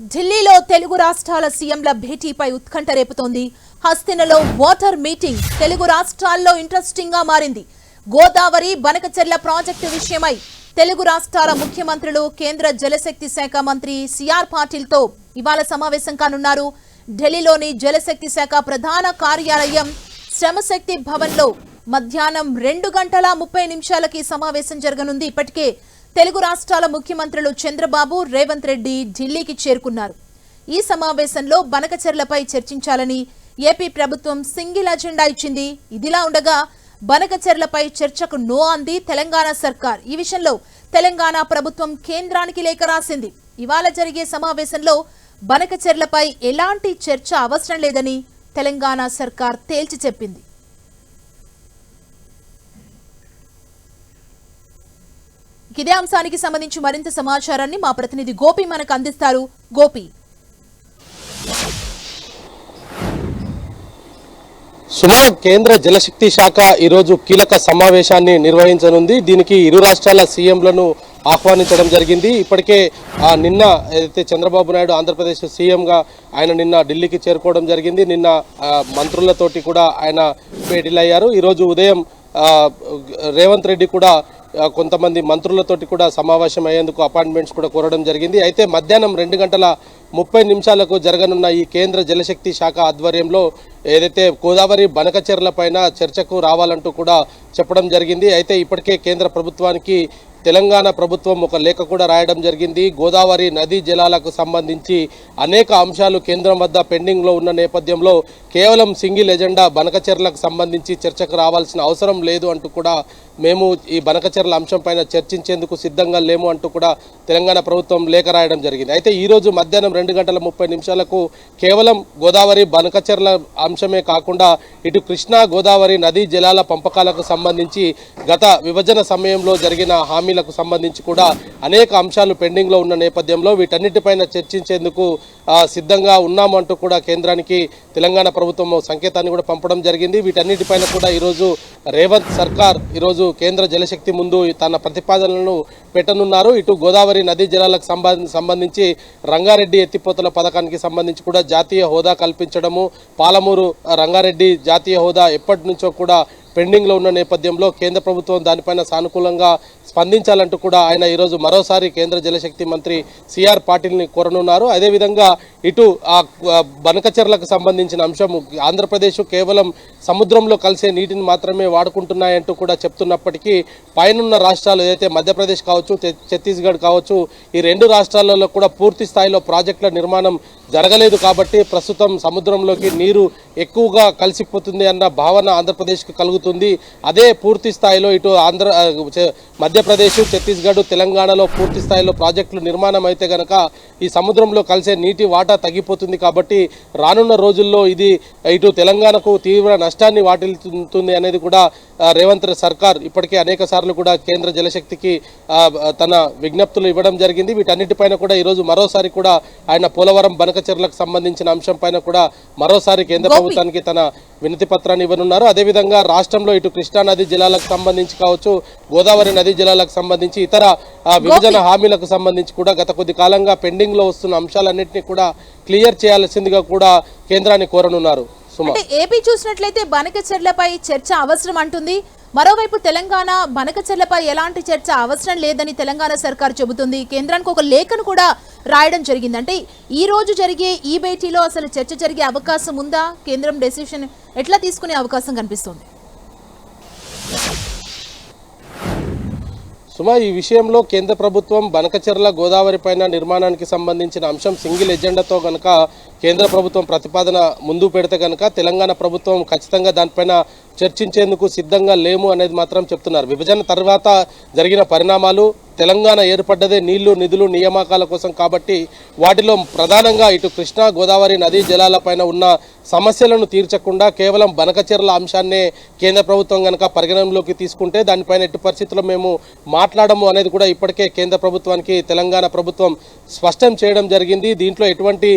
ఢిల్లీలో తెలుగు రాష్ట్రాల సీఎంల భేటీపై ఉత్కంఠ రేపుతోంది. హస్తినలో వాటర్ మీటింగ్ తెలుగు రాష్ట్రాల్లో ఇంట్రెస్టింగ్గా మారింది. గోదావరి బనకచెర్ల ప్రాజెక్టు విషయమై తెలుగు రాష్ట్రాల ముఖ్యమంత్రులు కేంద్ర జలశక్తి శాఖ మంత్రి సిఆర్ పాటిల్తో ఇవాళ సమావేశం కానున్నారు. ఢిల్లీలోని జలశక్తి శాఖ ప్రధాన కార్యాలయం శ్రమశక్తి భవన్లో మధ్యాహ్నం రెండు గంటల ముప్పై నిమిషాలకి సమావేశం జరగనుంది. ఇప్పటికే తెలుగు రాష్ట్రాల ముఖ్యమంత్రులు చంద్రబాబు రేవంత్ రెడ్డి ఢిల్లీకి చేరుకున్నారు. ఈ సమావేశంలో బనకచెర్లపై చర్చించాలని ఏపీ ప్రభుత్వం సింగిల్ అజెండా ఇచ్చింది. ఇదిలా ఉండగా బనకచెర్లపై చర్చకు నో అంది తెలంగాణ సర్కార్. ఈ విషయంలో తెలంగాణ ప్రభుత్వం కేంద్రానికి లేఖ రాసింది. ఇవాళ జరిగే సమావేశంలో బనకచెర్లపై ఎలాంటి చర్చ అవసరం లేదని తెలంగాణ సర్కార్ తేల్చి చెప్పింది. ఇదే అంశానికి సంబంధించి మరింత సమాచారాన్ని మా ప్రతినిధి గోపి మనకు అందిస్తారు. గోపి. సుమా కేంద్ర జలశక్తి శాఖ ఈరోజు కీలక సమావేశాన్ని నిర్వహించనుంది. దీనికి ఇరు రాష్ట్రాల సీఎంలను ఆహ్వానించడం జరిగింది. ఇప్పటికే నిన్న ఏదైతే చంద్రబాబు నాయుడు ఆంధ్రప్రదేశ్ సీఎంగా ఆయన నిన్న ఢిల్లీకి చేరుకోవడం జరిగింది. నిన్న మంత్రులతోటి కూడా ఆయన భేటీలయ్యారు ఈరోజు ఉదయం రేవంత్ రెడ్డి కూడా కొంతమంది మంత్రులతోటి కూడా సమావేశం అయ్యేందుకు అపాయింట్మెంట్స్ కూడా కోరడం జరిగింది. అయితే మధ్యాహ్నం రెండు గంటల ముప్పై నిమిషాలకు జరగనున్న ఈ కేంద్ర జలశక్తి శాఖ ఆధ్వర్యంలో ఏదైతే గోదావరి బనకచెర్ల పైన చర్చకు రావాలంటూ కూడా చెప్పడం జరిగింది. అయితే ఇప్పటికే కేంద్ర ప్రభుత్వానికి తెలంగాణ ప్రభుత్వం ఒక లేఖ కూడా రాయడం జరిగింది. గోదావరి నదీ జలాలకు సంబంధించి అనేక అంశాలు కేంద్రం వద్ద పెండింగ్లో ఉన్న నేపథ్యంలో కేవలం సింగిల్ ఎజెండా బనకచర్లకు సంబంధించి చర్చకు రావాల్సిన అవసరం లేదు అంటూ కూడా మేము ఈ బనకచర్ల అంశం పైన చర్చించేందుకు సిద్ధంగా లేము అంటూ కూడా తెలంగాణ ప్రభుత్వం లేఖ రాయడం జరిగింది. అయితే ఈరోజు మధ్యాహ్నం రెండు గంటల ముప్పై నిమిషాలకు కేవలం గోదావరి బనకచర్ల అంశమే కాకుండా ఇటు కృష్ణా గోదావరి నదీ జలాల పంపకాలకు సంబంధించి గత విభజన సమయంలో జరిగిన హామీ హామీలకు సంబంధించి కూడా అనేక అంశాలు పెండింగ్లో ఉన్న నేపథ్యంలో వీటన్నిటిపైన చర్చించేందుకు సిద్ధంగా ఉన్నామంటూ కూడా కేంద్రానికి తెలంగాణ ప్రభుత్వం సంకేతాన్ని కూడా పంపడం జరిగింది. వీటన్నిటిపైన కూడా ఈరోజు రేవంత్ సర్కార్ ఈరోజు కేంద్ర జలశక్తి ముందు తన ప్రతిపాదనలను పెట్టనున్నారు. ఇటు గోదావరి నదీ జలాలకు సంబంధించి రంగారెడ్డి ఎత్తిపోతల పథకానికి సంబంధించి కూడా జాతీయ హోదా కల్పించడము పాలమూరు రంగారెడ్డి జాతీయ హోదా ఎప్పటి నుంచో కూడా పెండింగ్లో ఉన్న నేపథ్యంలో కేంద్ర ప్రభుత్వం దానిపైన సానుకూలంగా స్పందించాలంటూ కూడా ఆయన ఈరోజు మరోసారి కేంద్ర జలశక్తి మంత్రి సిఆర్ పాటిల్ని కోరనున్నారు. అదేవిధంగా ఇటు ఆ బనకచెర్లకు సంబంధించిన అంశం ఆంధ్రప్రదేశ్ కేవలం సముద్రంలో కలిసే నీటిని మాత్రమే వాడుకుంటున్నాయంటూ కూడా చెప్తున్నప్పటికీ పైనున్న రాష్ట్రాలు ఏదైతే మధ్యప్రదేశ్ కావచ్చు ఛత్తీస్గఢ్ కావచ్చు ఈ రెండు రాష్ట్రాలలో కూడా పూర్తి స్థాయిలో ప్రాజెక్టుల నిర్మాణం జరగలేదు కాబట్టి ప్రస్తుతం సముద్రంలోకి నీరు ఎక్కువగా కలిసిపోతుంది అన్న భావన ఆంధ్రప్రదేశ్కు కలుగుతుంది. అదే పూర్తి స్థాయిలో ఇటు ఆంధ్ర మధ్యప్రదేశ్ ఛత్తీస్గఢ్ తెలంగాణలో పూర్తి స్థాయిలో ప్రాజెక్టులు నిర్మాణం అయితే గనక ఈ సముద్రంలో కలిసే నీటి వాటా తగ్గిపోతుంది కాబట్టి రానున్న రోజుల్లో ఇది ఇటు తెలంగాణకు తీవ్ర నష్టాన్ని వాటిల్లుతుంది అనేది కూడా రేవంత్ సర్కార్ ఇప్పటికే అనేక సార్లు కూడా కేంద్ర జలశక్తికి తన విజ్ఞప్తులు ఇవ్వడం జరిగింది వీటన్నిటిపైన కూడా ఈరోజు మరోసారి కూడా ఆయన పోలవరం బనకచెర్లకు సంబంధించిన అంశం పైన కూడా మరోసారి కేంద్ర. ప్రభుత్వానికి తన వినతి పత్రాన్ని ఇవ్వనున్నారు అదేవిధంగా రాష్ట్రంలో ఇటు కృష్ణా నది జలాలకు సంబంధించి కావచ్చు గోదావరి నది జలాలకు సంబంధించి ఇతర విభజన హామీలకు సంబంధించి కూడా గత కొద్ది కాలంగా పెండింగ్లో వస్తున్న అంశాలన్నింటినీ కూడా క్లియర్ చేయాల్సిందిగా కూడా కేంద్రాన్ని కోరనున్నారు అంటే ఏపీ చూసినట్లయితే బనకచెర్లపై చర్చ అవసరం అంటుంది. మరోవైపు తెలంగాణ బనకచెర్లపై ఎలాంటి చర్చ అవసరం లేదని తెలంగాణ సర్కార్ చెబుతుంది. కేంద్రానికి ఒక లేఖను కూడా రాయడం జరిగింది. అంటే ఈ రోజు జరిగే ఈ భేటీలో అసలు చర్చ జరిగే అవకాశం ఉందా? కేంద్రం డెసిషన్ ఎట్లా తీసుకునే అవకాశం కనిపిస్తుంది? సుమా ఈ విషయంలో కేంద్ర ప్రభుత్వం బనకచెర్ల గోదావరి పైన నిర్మాణానికి సంబంధించిన అంశం సింగిల్ ఎజెండాతో గనక కేంద్ర ప్రభుత్వం ప్రతిపాదన ముందు పెడితే గనక తెలంగాణ ప్రభుత్వం ఖచ్చితంగా దానిపైన చర్చించేందుకు సిద్ధంగా లేము అనేది మాత్రం చెప్తున్నారు. విభజన తర్వాత జరిగిన పరిణామాలు తెలంగాణ ఏర్పడ్డదే నీళ్ళు నిధులు నియామకాల కోసం కాబట్టి వాటిలో ప్రధానంగా ఇటు కృష్ణా గోదావరి నదీ జలాలపైన ఉన్న సమస్యలను తీర్చకుండా కేవలం బనకచెర్ల అంశాన్నే కేంద్ర ప్రభుత్వం కనుక పరిగణనలోకి తీసుకుంటే దానిపైన ఎట్టి పరిస్థితుల్లో మేము మాట్లాడము అనేది కూడా ఇప్పటికే కేంద్ర ప్రభుత్వానికి తెలంగాణ ప్రభుత్వం స్పష్టం చేయడం జరిగింది. దీంట్లో ఎటువంటి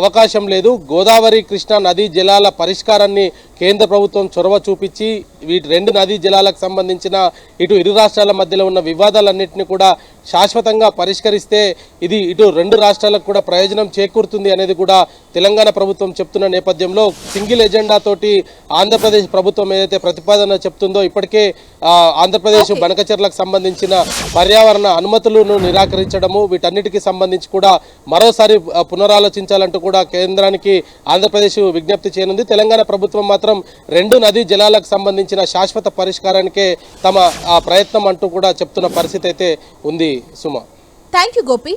అవకాశం లేదు. గోదావరి కృష్ణా నదీ జలాల పరిష్కారాన్ని కేంద్ర ప్రభుత్వం చొరవ చూపించి వీటి రెండు నదీ జలాలకు సంబంధించిన ఇటు ఇరు రాష్ట్రాల మధ్యలో ఉన్న వివాదాలన్నింటినీ కూడా శాశ్వతంగా పరిష్కరిస్తే ఇది ఇటు రెండు రాష్ట్రాలకు కూడా ప్రయోజనం చేకూరుతుంది అనేది కూడా తెలంగాణ ప్రభుత్వం చెప్తున్న నేపథ్యంలో సింగిల్ ఎజెండా తోటి ఆంధ్రప్రదేశ్ ప్రభుత్వం ఏదైతే ప్రతిపాదన చెప్తుందో ఇప్పటికే ఆంధ్రప్రదేశ్ బనకచెర్లకు సంబంధించిన పర్యావరణ అనుమతులను నిరాకరించడము వీటన్నిటికీ సంబంధించి కూడా మరోసారి పునరాలోచించాలంటూ కూడా కేంద్రానికి ఆంధ్రప్రదేశ్ విజ్ఞప్తి చేయనుంది. తెలంగాణ ప్రభుత్వం మాత్రం రెండు నదీ జలాలకు సంబంధించిన శాశ్వత పరిష్కారానికే తమ ఆ, ప్రయత్నం అంటూ కూడా చెప్తున్న పరిస్థితి అయితే ఉంది సుమ. Thank you Gopi